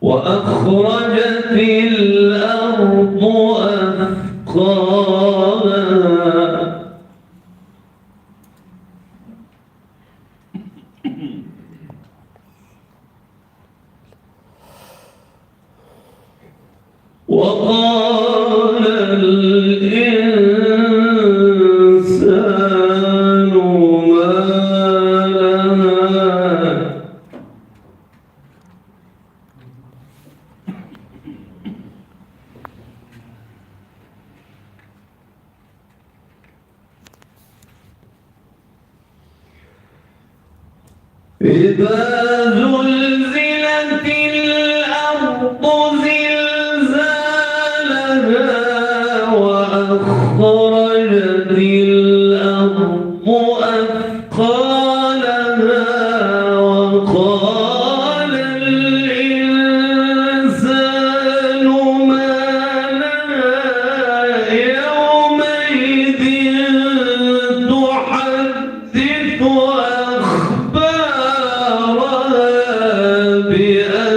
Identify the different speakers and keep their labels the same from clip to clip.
Speaker 1: وأخرجت الأرض أثقالها وقال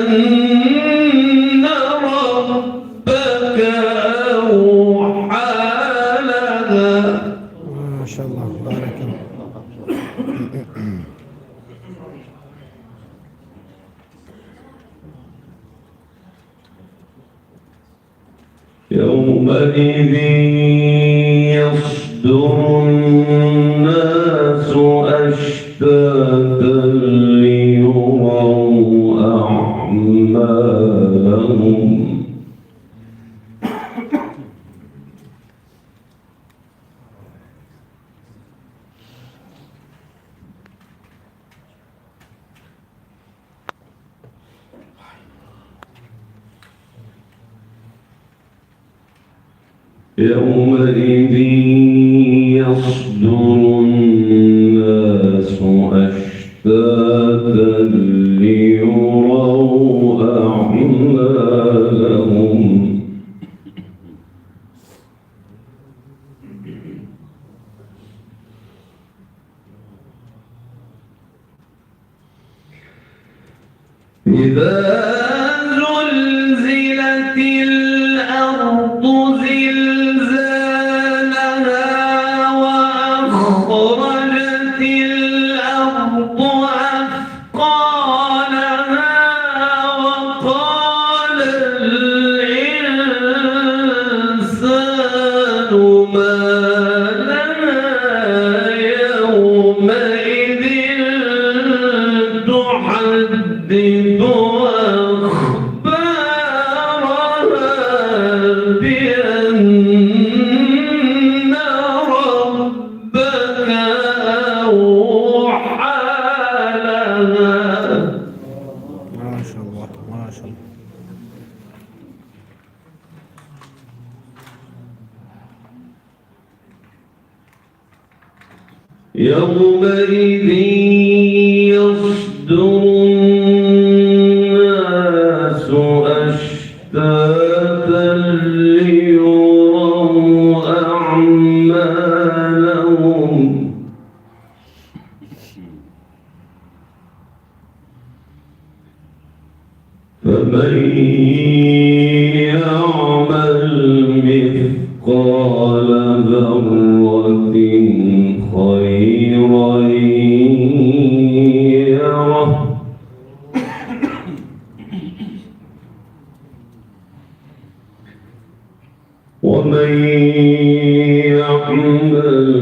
Speaker 1: بأن يومئذ يصدر الناس أشتاتا وأخرجت الناس أشتاتا أعمالهم. فمن يعمل مثقال ذرة ومن يعمل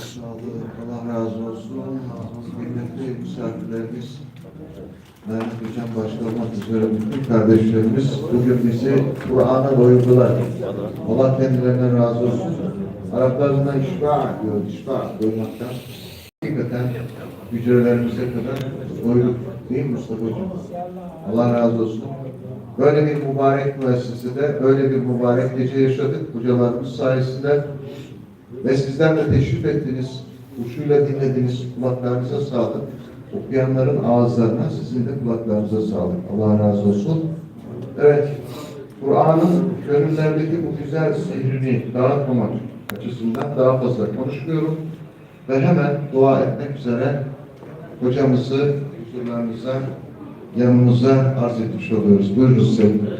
Speaker 2: sağlık, Allah razı olsun. Kıymetli misafirlerimiz, Mehmet Hocam başta olmak üzere bütün kardeşlerimiz bugün bizi Kur'an'a doyurdular. Allah kendilerinden razı olsun. Araplarından işba diyor, işba doymaktan. Hakikaten hücrelerimize kadar doyduk. Değil mi Mustafa Hocam? Allah razı olsun. Böyle bir mübarek müessesede, böyle bir mübarek gece yaşadık hocalarımız sayesinde. Ve de teşrif ettiniz, kuşuyla dinlediniz, kulaklarınıza sağlık. Okuyanların ağızlarına, sizin de kulaklarınıza sağlık. Allah razı olsun. Evet, Kur'an'ın gönüllerdeki bu güzel sihrini dağıtmamak açısından daha fazla konuşmuyorum. Ve hemen dua etmek üzere hocamızı huzurlarınıza, yanımıza arz etmiş oluyoruz. Buyurunuz sevgili.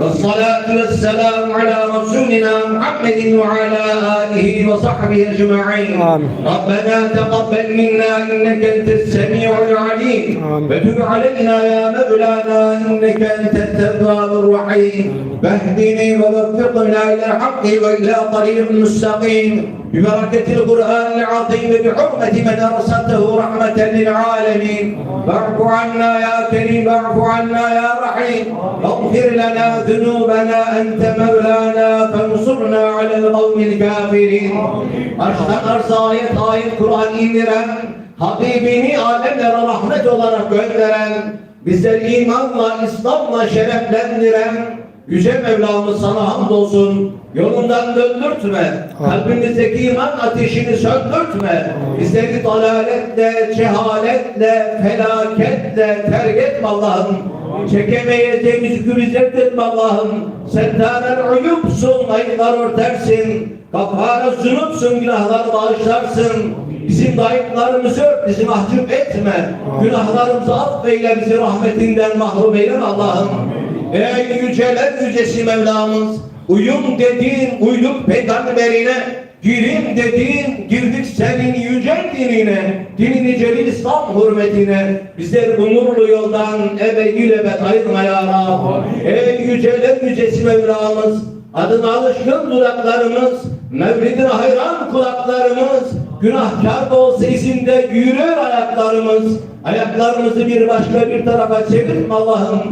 Speaker 3: والصلاة والسلام على رسولنا محمد وعلى آله وصحبه أجمعين.
Speaker 4: آمين.
Speaker 3: ربنا تقبل منا إنك أنت السميع العليم. وتب علينا يا مولانا إنك أنت التواب الرحيم. واهدني ووفقنا إلى الحق وإلى طريق مستقيم. ببركة القرآن العظيم بحرمة من أرسلته رحمة للعالمين. واعف عنا يا كريم واعف عنا يا رحيم. واغفر لنا ذنوبنا أنت مولانا فانصرنا على القوم الكافرين Aşktan arz ayet ayet Kur'an indiren Habibini alemlere rahmet olarak gönderen Bizleri imanla, İslam'la şereflendiren Yüce Mevlamız sana hamdolsun. Yolundan döndürtme. Kalbimizdeki iman ateşini söndürtme. Bizleri dalaletle, cehaletle, felaketle terk etme Allah'ım. Çekemeyeceğimiz bize etme Allah'ım. Sen tânen uyupsun, ayıplar örtersin. Kafara zunupsun, günahlar bağışlarsın. Bizim dayıklarımızı ört, bizi mahcup etme. Günahlarımızı affeyle, bizi rahmetinden mahrum eyleme Allah'ım. Ey yüceler yücesi Mevlamız, uyum dediğin uyduk peygamberine, girim dediğin girdik senin yüce dinine, dini celil İslam hürmetine, bizleri bu nurlu yoldan ebedi ebed ayırma ya Rab. Ey yüceler yücesi Mevlamız, adına alışkın dudaklarımız, mevlidine hayran kulaklarımız, günahkar da olsa izinde yürür ayaklarımız, ayaklarımızı bir başka bir tarafa çevirme Allah'ım.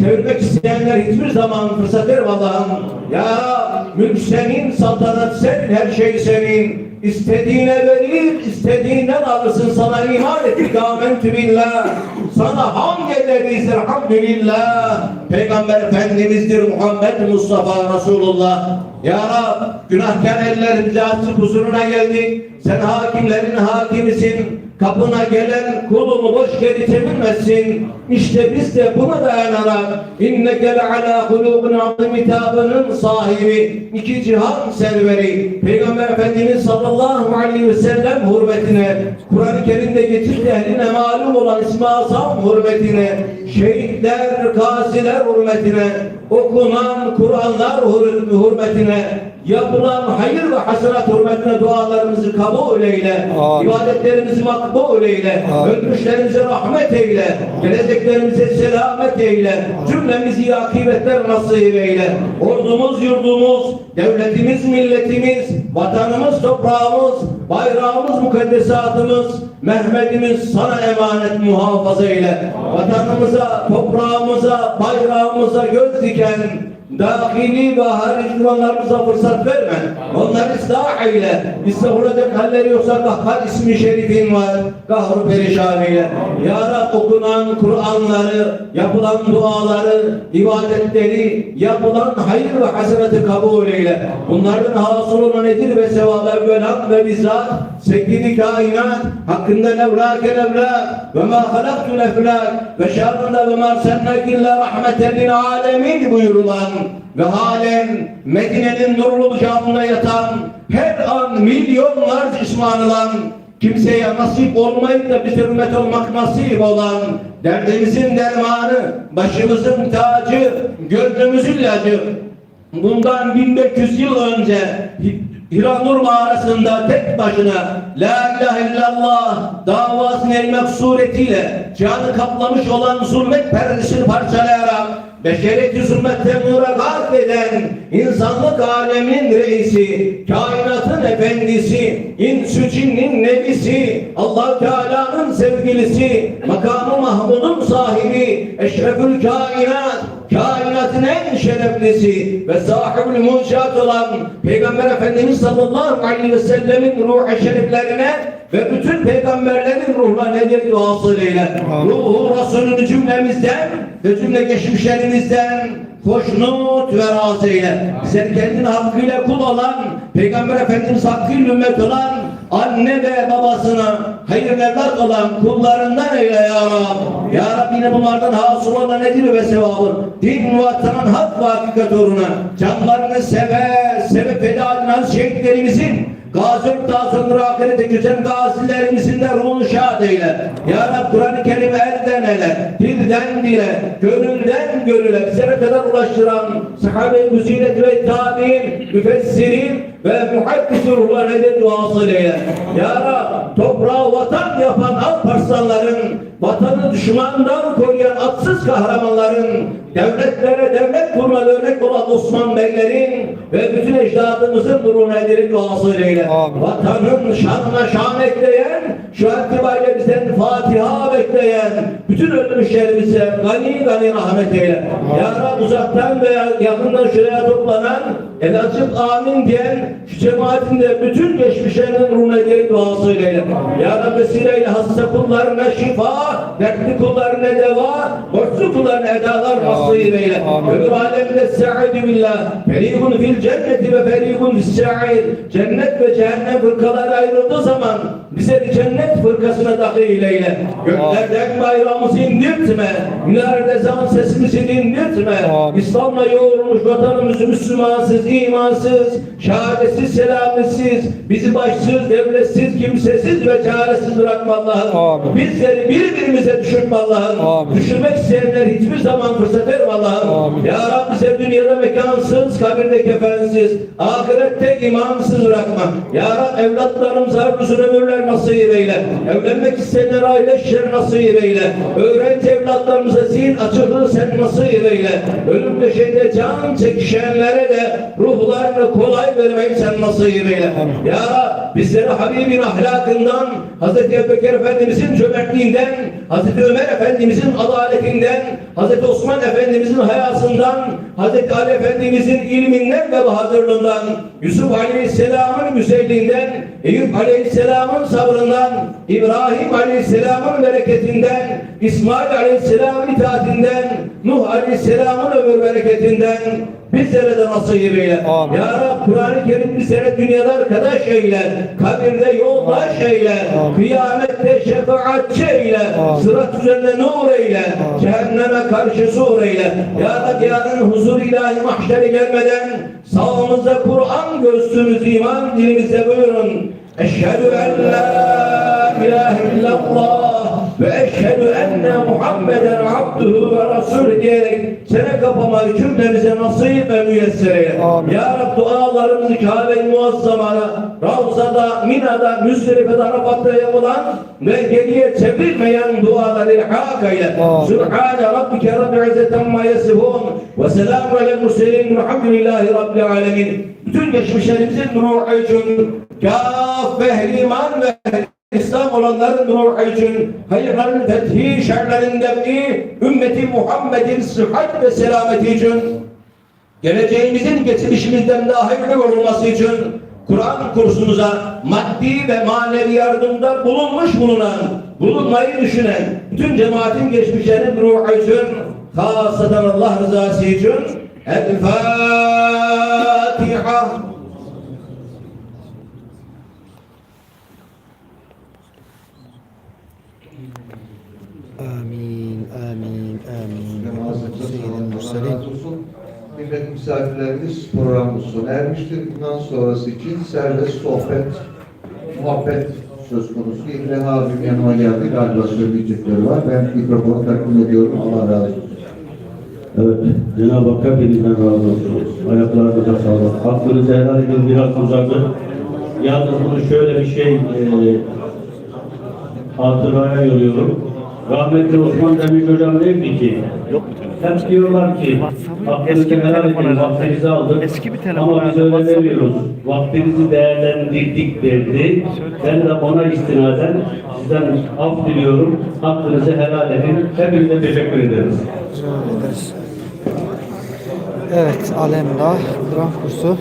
Speaker 3: Çevirmek isteyenler hiçbir zaman fırsat verme Allah'ım. Ya mülk senin, saltanat senin, her şey senin. İstediğine verir, istediğinden alırsın. Sana iman ettik, amentü billah. Sana hamd ederiz, elhamdülillah. Peygamber Efendimiz'dir Muhammed Mustafa Resulullah. Ya Rab, günahkar ellerimizi açıp huzuruna geldik. Sen hakimlerin hakimisin. Kapına gelen kulunu boş geri çevirmesin. İşte biz de buna dayanarak inneke le'alâ hulûbun azim hitabının sahibi, iki cihan serveri, Peygamber Efendimiz sallallahu aleyhi ve sellem hürmetine, Kur'an-ı Kerim'de geçmiş ehline malum olan İsmi Azam hürmetine, şehitler, gaziler hürmetine, okunan Kur'anlar hür- hürmetine, yapılan hayır ve hasenat hürmetine dualarımızı kabul eyle.
Speaker 4: Amin.
Speaker 3: İbadetlerimizi makbul eyle.
Speaker 4: Amin.
Speaker 3: Ölmüşlerimize rahmet eyle. Geleceklerimize selamet eyle. Cümlemizi iyi akıbetler nasip eyle. Ordumuz, yurdumuz, devletimiz, milletimiz, vatanımız, toprağımız, bayrağımız, mukaddesatımız, Mehmet'imiz sana emanet muhafaza eyle. Vatanımıza, toprağımıza, bayrağımıza göz diken dahili ve harici dumanlarımıza fırsat verme. Onları ıslah eyle. İstihulacak halleri yoksa kahhar ismi şerifin var. Kahru perişan eyle. Ya Rab okunan Kur'anları, yapılan duaları, ibadetleri, yapılan hayır ve hasenatı kabul eyle. Bunlardan hasıl olan nedir ve sevabı evvelan ve bizzat seyyidi kainat hakkında levlâke levlâk ve mâ halaktul eflâk ve şerrinde ve mâ sennâke illa rahmeten lil âlemin buyurulan ve halen Medine'nin nurlu camında yatan her an milyonlarca ismanılan kimseye nasip olmayıp da bize ümmet olmak nasip olan derdimizin dermanı, başımızın tacı, gönlümüzün ilacı. Bundan 1500 yıl önce Hiranur mağarasında tek başına La ilahe illallah davasını elmek suretiyle canı kaplamış olan zulmet perdesini parçalayarak beşeriyeti zulmette nura gark eden, insanlık aleminin reisi, kainatın efendisi, insü cinnin nebisi, allah Teala'nın sevgilisi, makamı Mahmud'un sahibi, eşrefül kainat, kainatın en şereflisi ve sahibül munşat olan Peygamber Efendimiz sallallahu aleyhi ve sellemin ruh-i şeriflerine ve bütün peygamberlerin ruhlarına duasıyla ruhu Resulünü cümlemizden ve cümle geçmişlerimizden hoşnut ve razı eyle. Bizleri kendin hakkıyla kul olan, Peygamber Efendimiz hakkıyla ümmet olan, anne ve babasına hayırlı evlat olan kullarından eyle ya Rab. Ya Rabbi yine bunlardan hasıl olan nedir ve sevabı? Din vatanın hak ve hakikat uğruna canlarını seve, seve feda eden şehitlerimizin Daha sonra ahirete güzel gazilerimizin de ruhunu şad eyle. Ya Rab Kur'an-ı Kerim'i elden ele, dilden dile, gönülden gönüle bizlere kadar ulaştıran sahabe-i müzinet ve tabi'in, müfessirin ve muhaddis ruhlarına de duası eyle. Ya Rab toprağı vatan yapan Alparslanların, vatanı düşmandan koruyan atsız kahramanların, devletlere devlet kurma örnek olan Osman Beylerin ve bütün ecdadımızın ruhuna ederek duası.
Speaker 4: Amin.
Speaker 3: Vatanın şanına şan ekleyen, şu itibariyle bizden Fatiha bekleyen, bütün ölmüşlerimize gani gani rahmet eyle. Ya Rab uzaktan veya yakından şuraya toplanan, el açıp amin diyen, şu cemaatin de bütün geçmişlerinin ruhuna ederek duası eyle. Ya Rab vesileyle hasta kullarına şifa, dertli kullarına deva, borçlu kullarına edalar nasip eyle. Öbür alemde se'idü billah. Ferikun fil cenneti ve ferikun fis sa'ir. Cennet ve cehennem fırkaları ayrıldığı zaman bize cennet fırkasına dahil eyle. Göklerden bayrağımızı indirtme. Minarede zan sesimizi dindirtme. İslam'la yoğrulmuş vatanımızı Müslümansız, imansız, şehadetsiz, selametsiz, bizi başsız, devletsiz, kimsesiz ve çaresiz bırakma Allah'ım. Bizleri birbirimize düşürme Allah'ım. Düşürmek isteyenler hiçbir zaman fırsat verme Allah'ım. Ya Rabbi bize dünyada mekansız, kabirde kefensiz, ahirette imansız bırakma. Ya Rabbi evlatlarımıza uzun ömürler nasip eyle. Evlenmek isteyenler aile işleri nasip eyle. Öğrenci evlatlarımıza zihin açıklığı sen nasip eyle. Ölüm döşeğinde can çekişenlere de ruhlarını kolay vermeyi sen nasip eyle. Ya Rabbi bizleri Habibin ahlakından, Hz. Ebubekir Efendimizin cömertliğinden, Hz. Ömer Efendimizin adaletinden, Hz. Osman Efendimizin hayasından, Hz. Ali Efendimizin ilminden ve bahadırlığından, Yusuf Aleyhisselam'ın güzelliğinden, Eyüp Aleyhisselam'ın sabrından, İbrahim Aleyhisselam'ın bereketinden, İsmail Aleyhisselam'ın itaatinden, Nuh Aleyhisselam'ın ömür bereketinden, bizlere de nasip eyle.
Speaker 4: Amin.
Speaker 3: Ya Rab Kur'an-ı Kerim bizlere dünyada arkadaş eyle, kabirde yoldaş eyle, kıyamette şefaatçi eyle, sırat üzerinde nur eyle, cehenneme karşı sur eyle. Ya Rabbi yarın huzur ilahi mahşere gelmeden sağımızda Kur'an göğsümüz iman dilimizde buyurun. Eşhedü en la ilahe illallah ve eşhedü enne Muhammeden abduhu ve rasulü diyerek sene kapamayı cümlemize nasip ve müyesser eyle. Ya Rab dualarımızı Kabe-i Muazzama'na, Ravza'da, Mina'da, Müzdelife'de, Arafat'ta yapılan ve geriye çevrilmeyen duaları ilhak eyle. Sübhane Rabbike Rabbil İzzet amma yasifun ve selamun alel murselin velhamdülillahi Rabbil alemin. Bütün geçmişlerimizin ruhu için kaf ve ehli iman ve İslam olanların ruhu için hayırların fethi, şerlerin defi, ümmeti Muhammed'in sıhhat ve selameti için geleceğimizin geçmişimizden daha hayırlı olması için Kur'an kursumuza maddi ve manevi yardımda bulunmuş bulunan, bulunmayı düşünen bütün cemaatin geçmişlerinin ruhu için hasatan Allah rızası için El Fatiha.
Speaker 4: Amin, amin, amin. Seyyidin
Speaker 2: olsun. Millet misafirlerimiz programımız sona ermiştir. Bundan sonrası için serbest sohbet, muhabbet söz konusu. İbrahim abim yanıma geldi. Galiba söyleyecekleri var. Ben mikrofonu takdim ediyorum. Allah razı olsun.
Speaker 1: Evet, Cenab-ı Hak hepinizden razı olsun. Ayaklarınıza sağlık. Hakkınızı helal edin biraz uzadı. Yalnız bunu şöyle bir şey e, hatıraya yoruyorum. Rahmetli Osman Demirci hocam derdi ki hep diyorlar ki
Speaker 4: bir
Speaker 1: helal edin, vaktinizi aldık.
Speaker 4: Eski bir telefon
Speaker 1: Ama biz öyle demiyoruz. Vaktinizi değerlendirdik derdi. Ben de ona istinaden sizden af diliyorum. Hakkınızı helal edin. Hepinize teşekkür ederiz.
Speaker 4: Teşekkür ederiz. Evet, Alemdağ Kur'an kursu